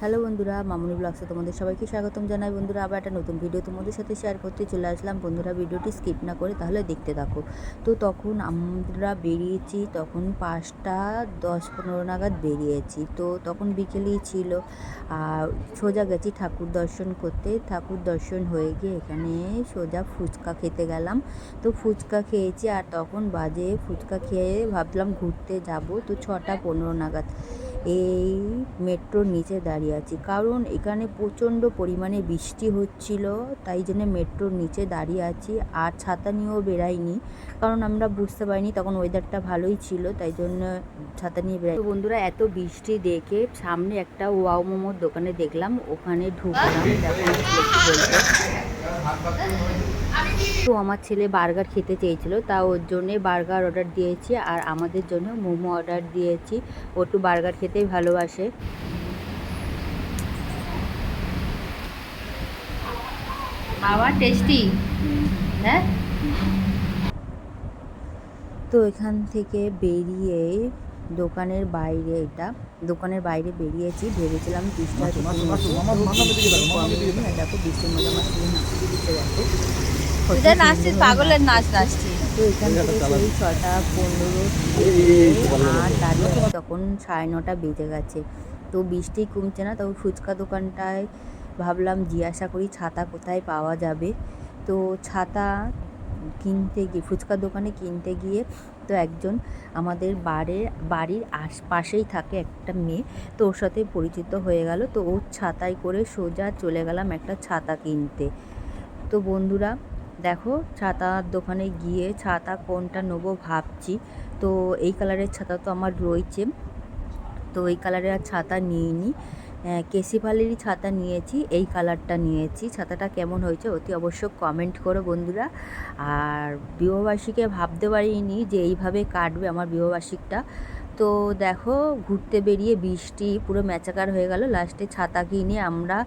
Hello বন্ধুরা, মামুনি ব্লগসে তোমাদের সবাইকে স্বাগতম জানাই। বন্ধুরা, আবার একটা নতুন ভিডিও তোমাদের সাথে শেয়ার করতে চলে আসলাম। বন্ধুরা ভিডিওটি স্কিপ না করে তাহলে দেখতে থাকো। তো তখন আমরা বেরিয়েছি, তখন পাঁচটা দশ পনেরো নাগাদ বেরিয়েছি। তো তখন বিকেলেই ছিল। আর সোজা গেছি ঠাকুর দর্শন করতে। ঠাকুর দর্শন হয়ে গিয়ে এখানে সোজা ফুচকা খেতে গেলাম। তো ফুচকা খেয়েছি আর তখন বাজে ফুচকা খেয়ে ভাবলাম ঘুরতে যাব। তো ছটা পনেরো নাগাদ। এই মেট্রোর নিচে দাঁড়িয়ে আছি। কারণ এখানে প্রচণ্ড পরিমাণে বৃষ্টি হচ্ছিল, তাই জন্য মেট্রোর নিচে দাঁড়িয়ে আছি। আর ছাতা নিয়েও বেরাইনি কারণ আমরা বুঝতে পারিনি তখন ওয়েদারটা ভালোই ছিল, তাই জন্য ছাতা নিয়ে বেরাই বন্ধুরা, এত বৃষ্টি দেখে সামনে একটা ওয়াও মোমোর দোকানে দেখলাম, ওখানে ঢুকলাম তো আমার ছেলে বার্গার খেতে চেয়েছিল তা ওর জন্যে বার্গার অর্ডার দিয়েছি আর আমাদের জন্য মোমো অর্ডার দিয়েছি ও একটু বার্গার খেতেই ভালোবাসে টেস্টি হ্যাঁ তো এখান থেকে বেরিয়ে দোকানের বাইরে এটা দোকানের বাইরে বেরিয়েছি ভেবেছিলাম বৃষ্টি দেখো বৃষ্টির নাচছিস, পাগলের নাচ নাচছিস। ছটা আর তখন সাড়ে নটা বেজে গেছে। তো বৃষ্টি কমছে না, তবে ফুচকা দোকানটায় ভাবলাম জিজ্ঞাসা করি, ছাতা কোথায় পাওয়া যাবে? তো ছাতা কিনতে গিয়ে, ফুচকা দোকানে কিনতে গিয়ে তো একজন আমাদের বাড়ির বাড়ির আশপাশেই থাকে একটা মেয়ে, তো ওর সাথে পরিচিত হয়ে গেল। তো ওর ছাতায় করে সোজা চলে গেলাম একটা ছাতা কিনতে। তো বন্ধুরা দেখো, ছাতার দোকানে গিয়ে ছাতা কোনটা নেব ভাবছি। তো এই কালারের ছাতা তো আমার রয়েছে। তো এই কালারের আর ছাতা নিইনি কেসিপালেরই ছাতা নিয়েছি, এই কালারটা নিয়েছি। ছাতাটা কেমন হয়েছে অতি অবশ্য কমেন্ট করো বন্ধুরা। আর বিবাহবার্ষিকে ভাবতে পারিনি যে এইভাবে কাটবে আমার বিবাহবার্ষিকটা। তো দেখো, ঘুরতে বেরিয়ে বৃষ্টি পুরো ম্যাচাকার হয়ে গেল। লাস্টে ছাতা কিনে আমরা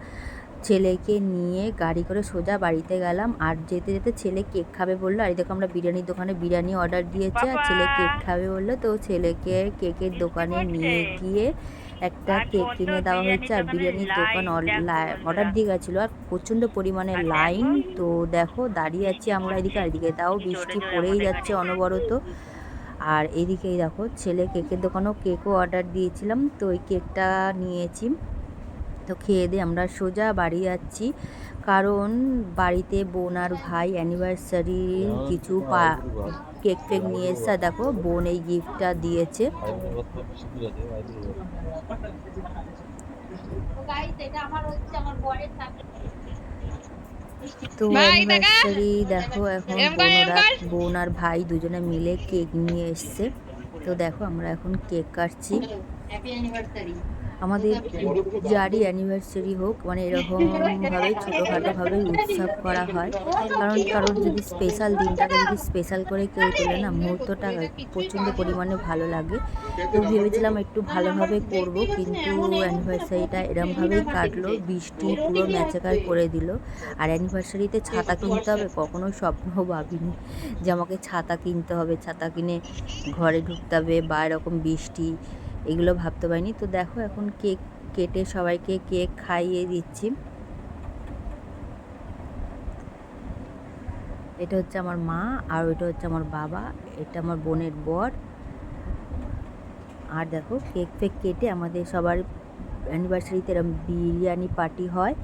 ছেলেকে নিয়ে গাড়ি করে সোজা বাড়িতে গেলাম। আর যেতে যেতে ছেলে কেক খাবে বলল আর দেখো আমরা বিরিয়ানির দোকানে বিরিয়ানি অর্ডার দিয়েছি আর ছেলে কেক খাবে বলল। তো ছেলেকে কেকের দোকানে নিয়ে গিয়ে একটা কেক কিনে দেওয়া হয়েছে আর বিরিয়ানির দোকান অর্ডার দিয়ে গেছিল। আর প্রচণ্ড পরিমাণে লাইন। তো দেখো দাঁড়িয়ে আছি আমরা এদিকে আর এদিকে তাও বৃষ্টি পড়েই যাচ্ছে অনবরত। আর এদিকেই দেখো ছেলে কেকের দোকানেও কেকও অর্ডার দিয়েছিলাম। তো ওই কেকটা নিয়েছি। তো খেয়ে দিয়ে আমরা সোজা বাড়ি যাচ্ছি। কারণ বাড়িতে বোন আর ভাই অ্যানিভার্সারি কিছু পা কেক ফেক নিয়ে এসছে দেখো বোন এই গিফটটা দিয়েছে। তো অ্যানিভার্সারি দেখো এখন বোনরা বোন আর ভাই দুজনে মিলে কেক নিয়ে এসছে। তো দেখো আমরা এখন কেক কাটছি। আমাদের যারই অ্যানিভার্সারি হোক মানে এরকমভাবে ছোটোখাটোভাবে উৎসব করা হয়। কারণ কারোর যদি স্পেশাল দিনটাকে যদি স্পেশাল করে কেউ তোলে না মুহূর্তটা প্রচণ্ড পরিমাণে ভালো লাগে। তো ভেবেছিলাম একটু ভালোভাবে করব কিন্তু অ্যানিভার্সারিটা এরমভাবেই কাটলো বৃষ্টি পুরো ম্যাচাকার করে দিল। আর অ্যানিভার্সারিতে ছাতা কিনতে হবে কখনো স্বপ্নও ভাবিনি যে আমাকে ছাতা কিনতে হবে। ছাতা কিনে ঘরে ঢুকতে হবে বা এরকম বৃষ্টি এগুলো ভাবতে পারিনি। তো দেখো এখন কেক কেটে সবাইকে কেক খাইয়ে দিচ্ছি। এটা হচ্ছে আমার মা আর ওইটা হচ্ছে আমার বাবা। এটা আমার বোনের বর। আর দেখো কেক ফেক কেটে আমাদের সবার অ্যানিভার্সারিতে এরকম বিরিয়ানি পার্টি হয়।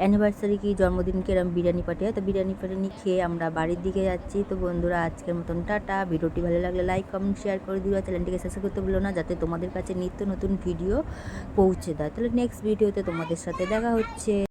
অ্যানিভার্সারি কি জন্মদিনকে এরকম বিরিয়ানি পাঠিয়ে তো বিরিয়ানি পাঠিয়ে খেয়ে আমরা বাড়ির দিকে যাচ্ছি। তো বন্ধুরা, আজকের মতন টাটা। ভিডিওটি ভালো লাগলে লাইক কমেন্ট শেয়ার করে দিও। চ্যানেলটিকে সাবস্ক্রাইব করতে ভুলো না, যাতে তোমাদের কাছে নিত্য নতুন ভিডিও পৌঁছে দেয়। তাহলে নেক্সট ভিডিওতে তোমাদের সাথে দেখা হচ্ছে।